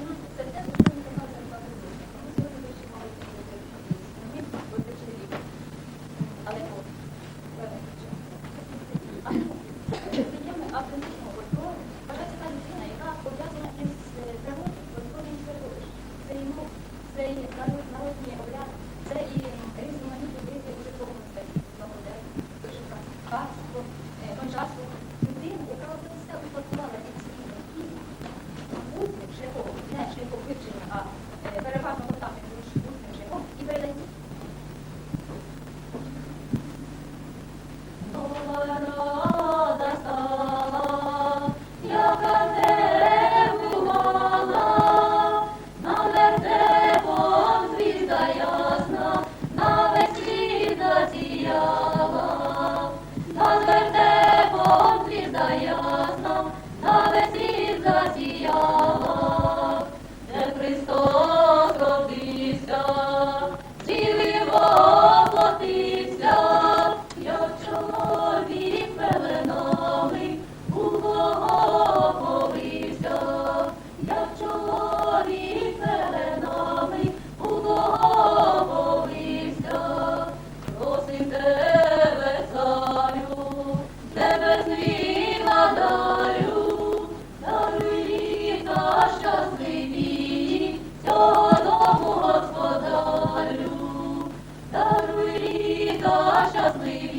Thank you. Dios los libre.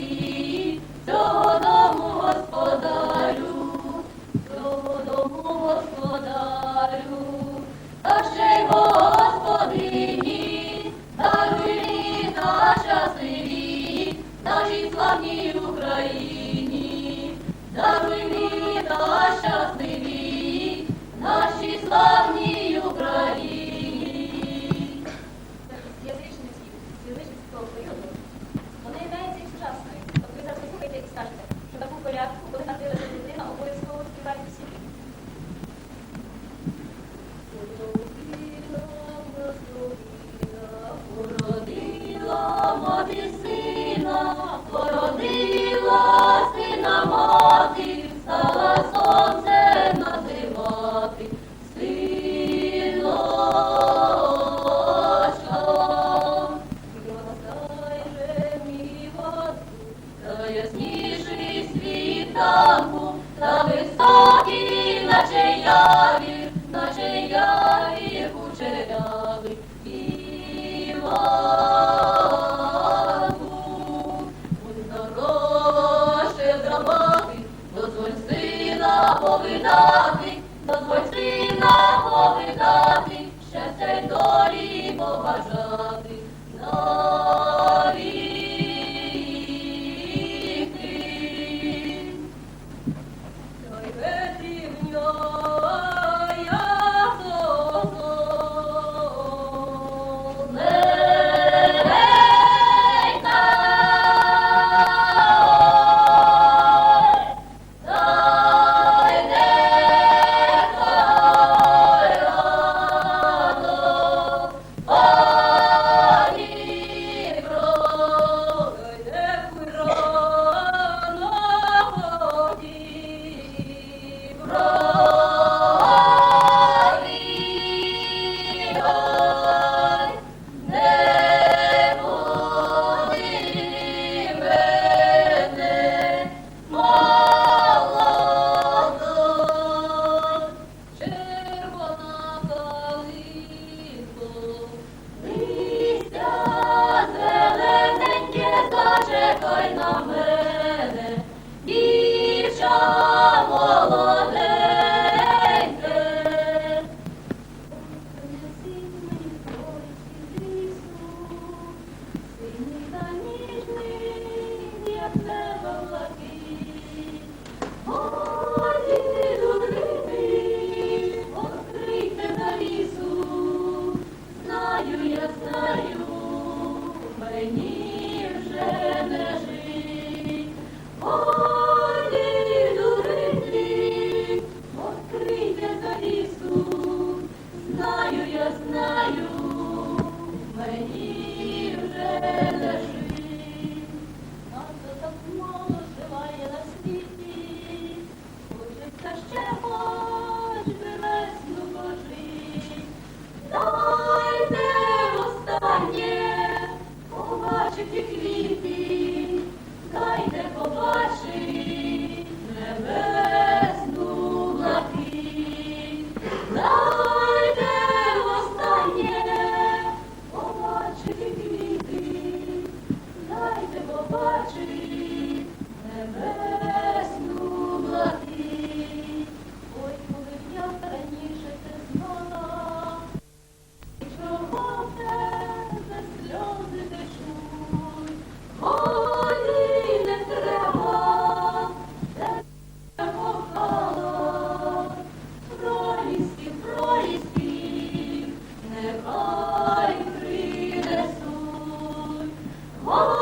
замку, та високі наче явір, наче явір кучерявий і вагу. Будь здорожче зробати, дозволь сина повидати, дозволь сина ще цей долі побажати. знаю, мені вже. Whoa!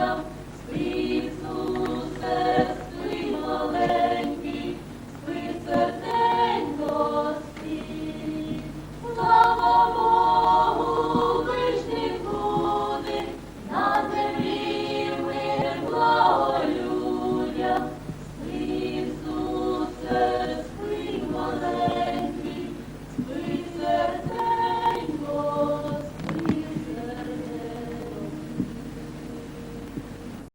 주여